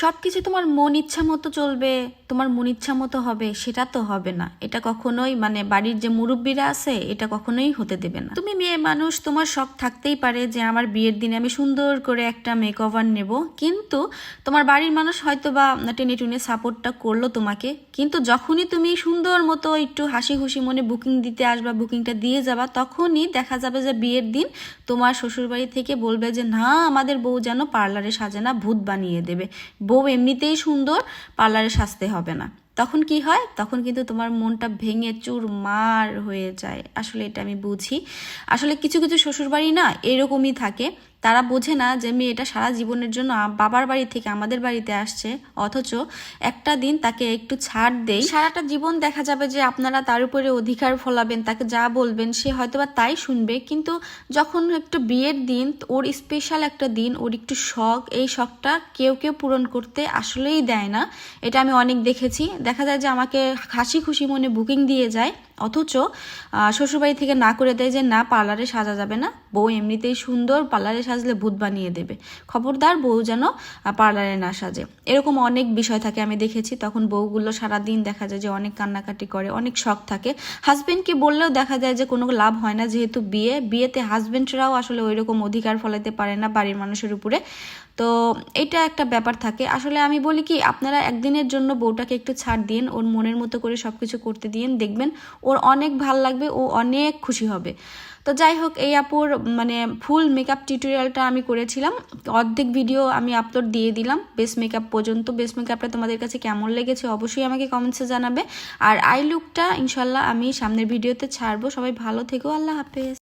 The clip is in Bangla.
সব কিছু তোমার মন ইচ্ছা মতো চলবে, তোমার মন ইচ্ছা মতো হবে, সেটা তো হবে না। এটা কখনোই মানে বাড়ির যে মুরব্বীরা আছে, এটা কখনোই হতে দেবে না। তুমি মেয়ে মানুষ, তোমার শখ থাকতেই পারে যে আমার বিয়ের দিনে আমি সুন্দর করে একটা মেক ওভার নেব। কিন্তু তোমার বাড়ির মানুষ হয়তো বা টেনে টুনে সাপোর্টটা করল তোমাকে। কিন্তু যখনই তুমি সুন্দর মতো একটু হাসি খুশি মনে বুকিং দিতে আসবা বুকিংটা দিয়ে যাবা, তখনই দেখা যাবে যে বিয়ের দিন তোমার শ্বশুরবাড়ি থেকে বলবে যে, না, আমাদের বউ যেন পার্লারে সাজে না, ভূত বানিয়ে দেবে। বউ এমনিতেই সুন্দর পার্লারে সাজতে হবে না। তখন কি হয়? তখন কিন্তু তোমার মনটা ভেঙে চুর মার হয়ে যায়। আসলে এটা আমি বুঝি। আসলে কিছু কিছু শ্বশুরবাড়ি না এরকমই থাকে। তারা বোঝে না যে মেয়েটা সারা জীবনের জন্য বাবার বাড়ি থেকে আমাদের বাড়িতে আসছে। অথচ একটা দিন তাকে একটু ছাড় দেই। সারাটা জীবন দেখা যাবে যে আপনারা তার উপরে অধিকার ফলাবেন, তাকে যা বলবেন সে হয়তোবা তাই শুনবে। কিন্তু যখন একটু বিয়ের দিন, ওর স্পেশাল একটা দিন, ওর একটু শখ, এই শখটা কেউ কেউ পূরণ করতে আসলেই দেয় না। এটা আমি অনেক দেখেছি। দেখা যায় যে আমাকে হাসি খুশি মনে বুকিং দিয়ে যায়। অথচ শ্বশুরবাড়ি থেকে না করে দেয় যে না, পার্লারে সাজা যাবে না। বউ এমনিতেই সুন্দর, পার্লারে সাজলে ভূত বানিয়ে দেবে। খবরদার, বউ যেন পার্লারে না সাজে। এরকম অনেক বিষয় থাকে, আমি দেখেছি। তখন বউগুলো সারা দিন দেখা যায় যে অনেক কান্নাকাটি করে, অনেক শখ থাকে। হাজবেন্ডকে বললেও দেখা যায় যে কোনো লাভ হয় না, যেহেতু বিয়ে। বিয়েতে হাজবেন্ডরাও আসলে ওই রকম অধিকার ফলাতে পারে না বাড়ির মানুষের উপরে। তো এটা একটা ব্যাপার থাকে। আসলে আমি বলি কি, আপনারা একদিনের জন্য বউটাকে একটু ছাড় দিন, ওর মনের মতো করে সব কিছু করতে দিন, দেখবেন ওর অনেক ভালো লাগবে, ও অনেক খুশি হবে। তো যাই হোক, এই আপুর মানে ফুল মেকআপ টিউটোরিয়ালটা আমি করেছিলাম। অর্ধেক ভিডিও আমি আপলোড দিয়ে দিলাম বেস মেকআপ পর্যন্ত। বেস মেকআপটা তোমাদের কাছে কেমন লেগেছে অবশ্যই আমাকে কমেন্টসে জানাবে। আর আই লুকটা ইনশাল্লাহ আমি সামনের ভিডিওতে ছাড়বো। সবাই ভালো থেকো, আল্লাহ হাফেজ।